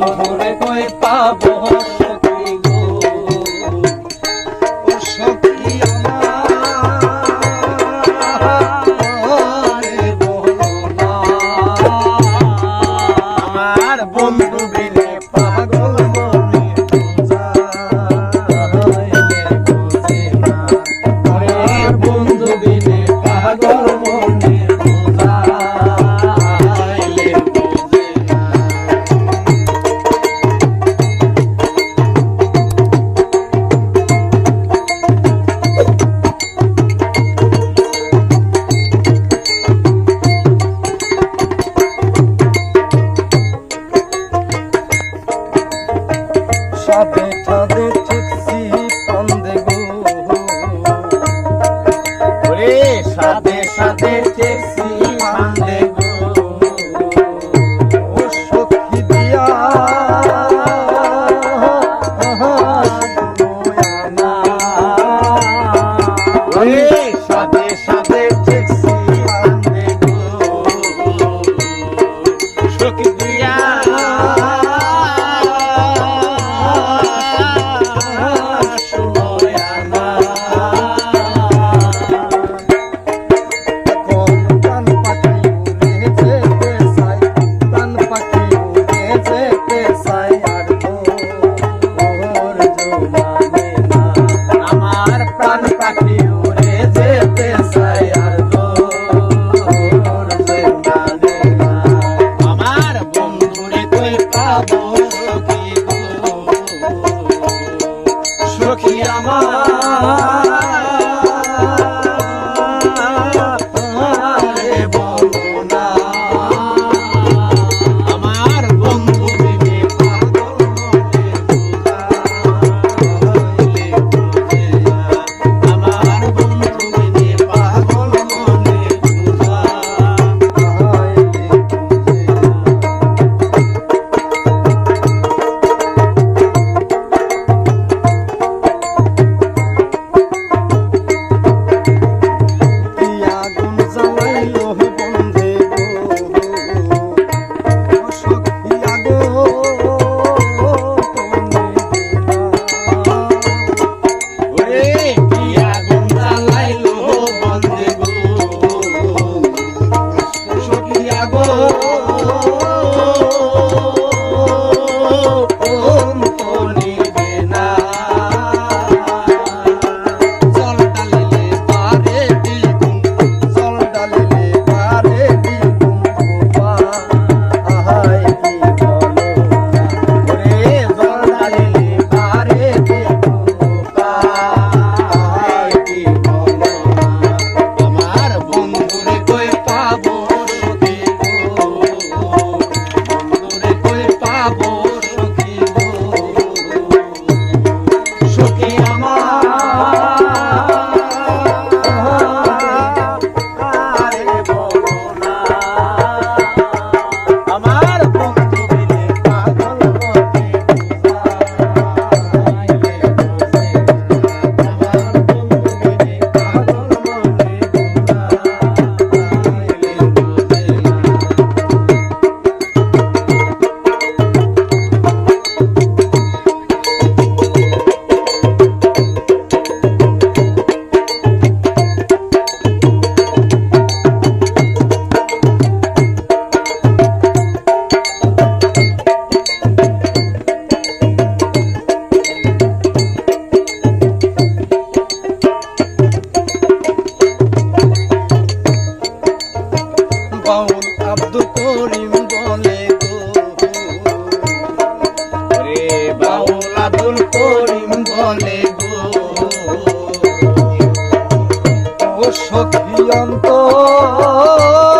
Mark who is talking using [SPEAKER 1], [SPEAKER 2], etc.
[SPEAKER 1] মধুরে কই পাবো?
[SPEAKER 2] সাথে সাথে
[SPEAKER 1] চিপস
[SPEAKER 2] 啊 যাব করিম বলে গো। সখী অন্তর